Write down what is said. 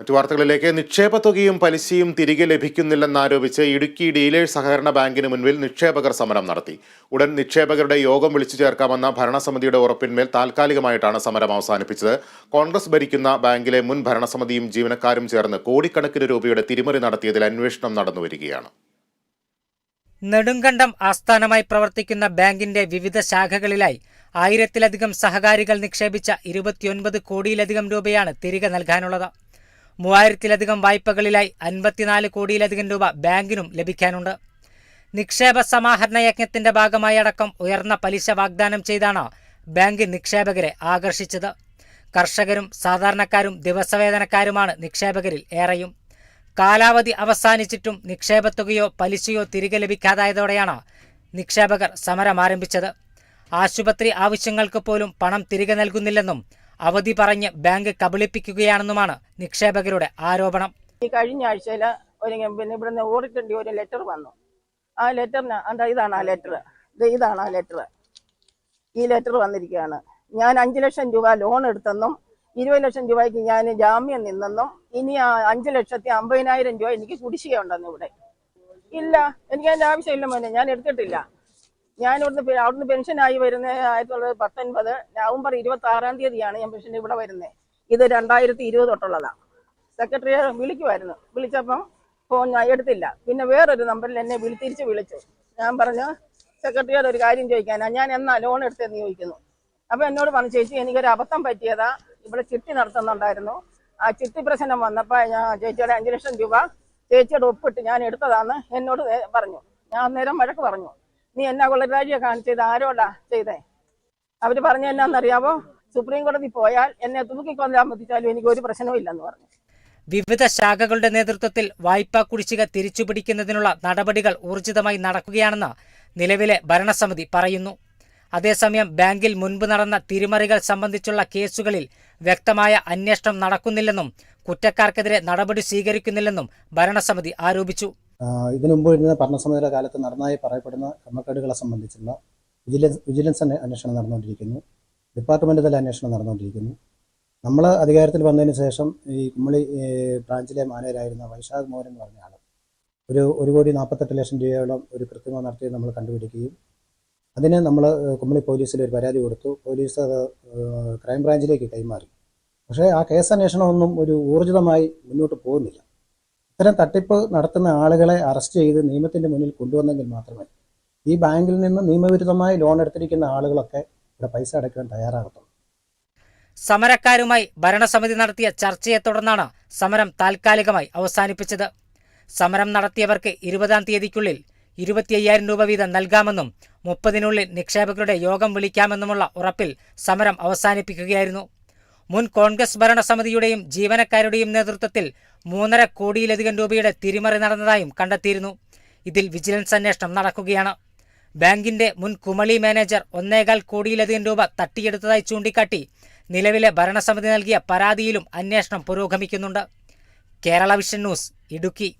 മറ്റു വാർത്തകളിലേക്ക്. നിക്ഷേപ തുകയും പലിശയും തിരികെ ലഭിക്കുന്നില്ലെന്നാരോപിച്ച് ഇടുക്കി ഡീലേഴ്സ് സഹകരണ ബാങ്കിന് മുൻപിൽ നിക്ഷേപകർ സമരം നടത്തി. ഉടൻ നിക്ഷേപകരുടെ യോഗം വിളിച്ചു ചേർക്കാമെന്ന ഭരണസമിതിയുടെ ഉറപ്പിന്മേൽ താൽക്കാലികമായിട്ടാണ് സമരം അവസാനിപ്പിച്ചത്. കോൺഗ്രസ് ഭരിക്കുന്ന ബാങ്കിലെ മുൻ ഭരണസമിതിയും ജീവനക്കാരും ചേർന്ന് കോടിക്കണക്കിന് രൂപയുടെ തിരിമറി നടത്തിയതിൽ അന്വേഷണം നടന്നുവരികയാണ് നെടുങ്കണ്ടം ആസ്ഥാനമായി പ്രവർത്തിക്കുന്ന ബാങ്കിന്റെ വിവിധ ശാഖകളിലായി ആയിരത്തിലധികം സഹകാരികൾ നിക്ഷേപിച്ച ഇരുപത്തിയൊൻപത് കോടിയിലധികം രൂപയാണ് തിരികെ നൽകാനുള്ളത്. മൂവായിരത്തിലധികം വായ്പകളിലായി അൻപത്തിനാല് കോടിയിലധികം രൂപ ബാങ്കിനും ലഭിക്കാനുണ്ട്. നിക്ഷേപ സമാഹരണ യജ്ഞത്തിന്റെ ഭാഗമായി അടക്കം ഉയർന്ന പലിശ വാഗ്ദാനം ചെയ്താണ് ബാങ്ക് നിക്ഷേപകരെ ആകർഷിച്ചത്. കർഷകരും സാധാരണക്കാരും ദിവസവേതനക്കാരുമാണ് നിക്ഷേപകരിൽ ഏറെയും. കാലാവധി അവസാനിച്ചിട്ടും നിക്ഷേപത്തുകയോ പലിശയോ തിരികെ ലഭിക്കാതായതോടെയാണ് നിക്ഷേപകർ സമരം ആരംഭിച്ചത്. ആശുപത്രി ആവശ്യങ്ങൾക്ക് പോലും പണം തിരികെ നൽകുന്നില്ലെന്നും അവധി പറഞ്ഞ് ബാങ്ക് കബളിപ്പിക്കുകയാണെന്നുമാണ് നിക്ഷേപകരുടെ ആരോപണം. ഈ കഴിഞ്ഞ ആഴ്ചയിൽ ഒരു പിന്നെ ഇവിടുന്ന് ഓഡിറ്റിന്റെ ഒരു ലെറ്റർ വന്നു. ആ ലെറ്ററിന് എന്താ ഇതാണ് ആ ലെറ്റർ ഇത് ഇതാണ് ആ ലെറ്റർ ഈ ലെറ്റർ വന്നിരിക്കുകയാണ്. ഞാൻ അഞ്ച് ലക്ഷം രൂപ ലോൺ എടുത്തെന്നും ഇരുപത് ലക്ഷം രൂപയ്ക്ക് ഞാൻ ജാമ്യം നിന്നെന്നും ഇനി ആ അഞ്ച് ലക്ഷത്തി അമ്പതിനായിരം രൂപ എനിക്ക് കുടിശ്ശിക ഉണ്ടെന്ന് ഇവിടെ. ഇല്ല എനിക്ക് അതിന്റെ ആവശ്യമില്ല മോനെ ഞാൻ എടുത്തിട്ടില്ല. ഞാൻ ഇവിടുന്ന് അവിടുന്ന് പെൻഷനായി വരുന്ന ആയിരത്തി തൊള്ളായിരത്തി പത്തൊൻപത് നവംബർ ഇരുപത്തി ആറാം തീയതിയാണ് ഞാൻ പെൻഷൻ ഇവിടെ വരുന്നത് ഇത് രണ്ടായിരത്തി ഇരുപത് തൊട്ടുള്ളതാണ് സെക്രട്ടറിയെ വിളിക്കുമായിരുന്നു വിളിച്ചപ്പം ഫോൺ ഞാൻ എടുത്തില്ല. പിന്നെ വേറൊരു നമ്പറിൽ എന്നെ വിളി തിരിച്ച് വിളിച്ചു. ഞാൻ പറഞ്ഞു സെക്രട്ടറിയോട് ഒരു കാര്യം ചോദിക്കാനാണ് ഞാൻ എന്നാ ലോൺ എടുത്തെന്ന് ചോദിക്കുന്നു. അപ്പം എന്നോട് പറഞ്ഞു ചേച്ചി എനിക്കൊരു അബദ്ധം പറ്റിയതാ. ഇവിടെ ചിട്ടി നടത്തുന്നുണ്ടായിരുന്നു. ആ ചിട്ടി പ്രശ്നം വന്നപ്പോൾ ഞാൻ ചേച്ചിയുടെ അഞ്ച് ലക്ഷം രൂപ ചേച്ചിയുടെ ഒപ്പിട്ട് ഞാൻ എടുത്തതാന്ന് എന്നോട് പറഞ്ഞു. ഞാൻ നേരം വഴക്ക് പറഞ്ഞു. നീ എന്നാ കൊള്ളരാജിയെ കാണിച്ചത്? ആരോടാ ചെയ്തേ? അവർ പറഞ്ഞ എന്നാന്നറിയാവോ? സുപ്രീം കോടതി പോയാൽ എന്നെ തൂക്കിക്കൊല്ലാൻ പറ്റിച്ചാലും എനിക്ക് ഒരു പ്രശ്നവും ഇല്ലെന്ന് പറഞ്ഞു. വിവിധ ശാഖകളുടെ നേതൃത്വത്തിൽ വായ്പാ കുടിശ്ശിക തിരിച്ചുപിടിക്കുന്നതിനുള്ള നടപടികൾ ഊർജിതമായി നടക്കുകയാണെന്ന് നിലവിലെ ഭരണസമിതി പറയുന്നു. അതേസമയം ബാങ്കിൽ മുൻപ് നടന്ന തിരിമറികൾ സംബന്ധിച്ചുള്ള കേസുകളിൽ വ്യക്തമായ അന്വേഷണം നടക്കുന്നില്ലെന്നും കുറ്റക്കാർക്കെതിരെ നടപടി സ്വീകരിക്കുന്നില്ലെന്നും ഭരണസമിതി ആരോപിച്ചു. ഇതിനു മുമ്പ് ഇരുന്ന ഭരണസമിതിയുടെ കാലത്ത് നടന്നതായി പറയപ്പെടുന്ന ക്രമക്കേടുകളെ സംബന്ധിച്ചുള്ള വിജിലൻസ് വിജിലൻസ് അന്വേ- അന്വേഷണം നടന്നുകൊണ്ടിരിക്കുന്നു. ഡിപ്പാർട്ട്മെന്റ് തല അന്വേഷണം നടന്നുകൊണ്ടിരിക്കുന്നു. നമ്മൾ അധികാരത്തിൽ വന്നതിന് ശേഷം ഈ കുമ്മളി ബ്രാഞ്ചിലെ മാനേജരായിരുന്ന വൈശാഖ് മോഹൻ എന്ന് പറഞ്ഞ ആൾ ഒരു ഒരു കോടി നാൽപ്പത്തെട്ട് ലക്ഷം രൂപയോളം ഒരു കൃത്രിമം നടത്തി നമ്മൾ കണ്ടുപിടിക്കുകയും അതിന് നമ്മൾ കുമ്മളി പോലീസിൽ ഒരു പരാതി കൊടുത്തു. പോലീസ് അത് ക്രൈംബ്രാഞ്ചിലേക്ക് കൈമാറി. പക്ഷേ ആ കേസ് അന്വേഷണമൊന്നും ഒരു ഊർജിതമായി മുന്നോട്ട് പോകുന്നില്ല. ഇത്തരം തട്ടിപ്പ് നടത്തുന്ന ആളുകളെ അറസ്റ്റ് ചെയ്ത് നിയമത്തിന്റെ മുന്നിൽ കൊണ്ടുവന്നെങ്കിൽ മാത്രമേ ഈ ബാങ്കിൽ നിന്ന് നിയമവിരുദ്ധമായി ലോൺ എടുത്തിരിക്കുന്ന ആളുകളൊക്കെ ഇവിടെ പൈസ അടയ്ക്കാൻ തയ്യാറാകത്തുള്ളൂ. സമരക്കാരുമായി ഭരണസമിതി നടത്തിയ ചർച്ചയെ തുടർന്നാണ് സമരം താൽക്കാലികമായി അവസാനിപ്പിച്ചത്. സമരം നടത്തിയവർക്ക് ഇരുപതാം തീയതിക്കുള്ളിൽ ഇരുപത്തിയ്യായിരം രൂപ വീതം നൽകാമെന്നും മുപ്പതിനുള്ളിൽ നിക്ഷേപകരുടെ യോഗം വിളിക്കാമെന്നുമുള്ള ഉറപ്പിൽ സമരം അവസാനിപ്പിക്കുകയായിരുന്നു. മുൻ കോൺഗ്രസ് ഭരണസമിതിയുടെയും ജീവനക്കാരുടെയും നേതൃത്വത്തിൽ മൂന്നര കോടിയിലധികം രൂപയുടെ തിരിമറി നടന്നതായും കണ്ടെത്തിയിരുന്നു. ഇതിൽ വിജിലൻസ് അന്വേഷണം നടക്കുകയാണ്. ബാങ്കിന്റെ മുൻ കുമളി മാനേജർ ഒന്നേകാൽ കോടിയിലധികം രൂപ തട്ടിയെടുത്തതായി ചൂണ്ടിക്കാട്ടി നിലവിലെ ഭരണസമിതി നൽകിയ പരാതിയിലും അന്വേഷണം പുരോഗമിക്കുന്നുണ്ട്. Kerala vision news Idukki.